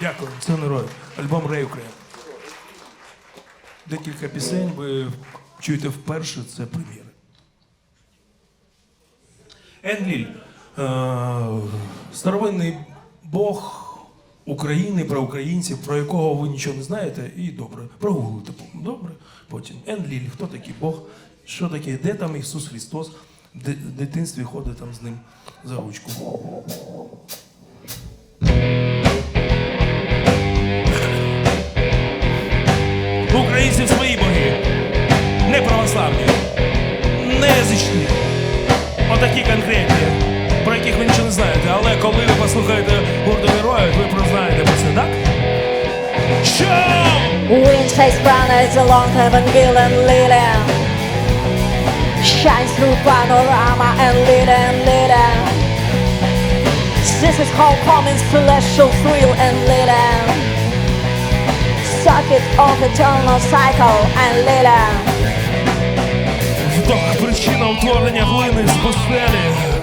Дякую, це Нерой. Альбом Рей Україн. Декілька пісень ви чуєте вперше, це прем'єри. Енліль. Е, старовинний Бог України, про українців, про якого ви нічого не знаєте, і добре. Прогуглите. Добре. Потім. Енліль, хто такий Бог? Що таке? Де там Ісус Христос? В дитинстві ходить там з ним за ручку. Wind takes brown as a long Evangelion lily Shines through panorama and lit and lit This is homecoming celestial thrill and lit Socket of eternal cycle and lit Вдох причина утворення глини з постелі.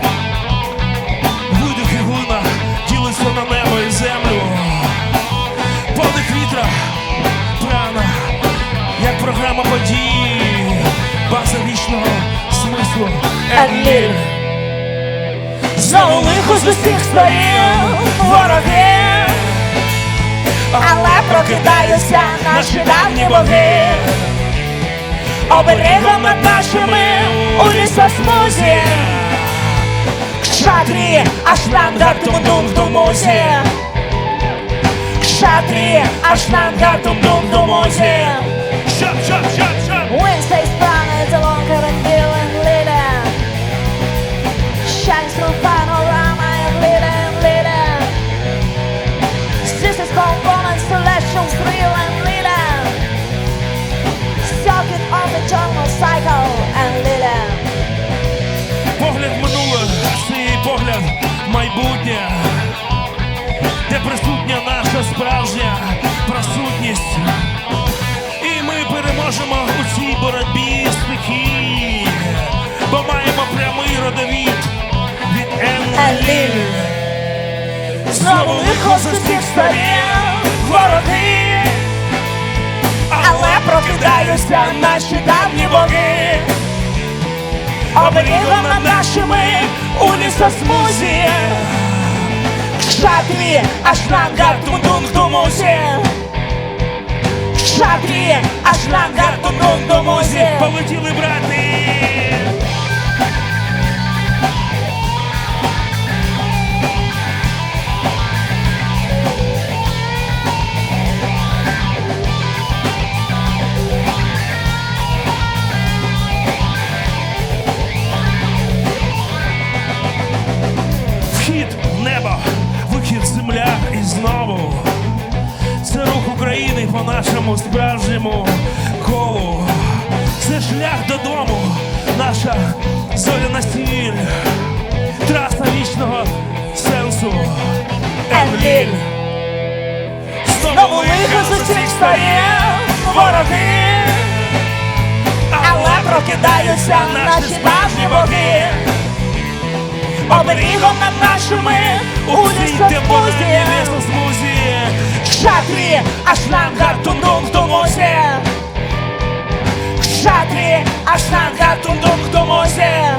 смислу. Енліль. Знову лихо з усіх сторін вороги Але прокидаються наші давні боги Оберегом над нашими у лісосмузі Кшатрі, аж нам гартум в думузі Кшатрі, аж нам гартум в думузі Енліль. Знову лихо з усіх сторін вороги. Але прокидаються наші давні боги. Оберігом над нашими у лісосмузі. Шатрі, аж нам гартун думузі Шатрі, аж гартун думузі Полетіли брати. Земля і знову. Це рух України по нашому справжньому колу. Це шлях додому, наша зоряна стіль, траса вічного сенсу. Енліль. Знову лихо з усіх сторін вороги Але прокидаються наші давні боги Оберігом над нашими у лісосмузі смузі. Шатрі, аж нам гартундум в думузі Шатрі, аж нам гартундум в думузі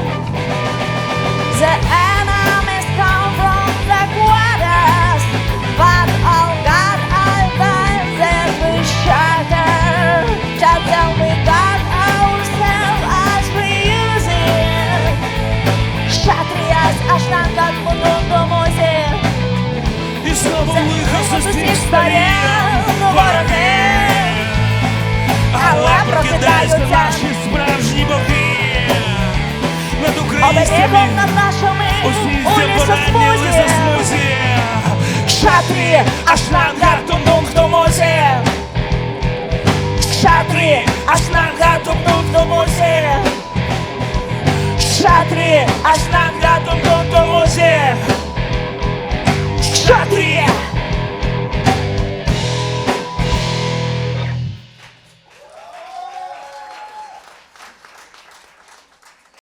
Оберегом над нашими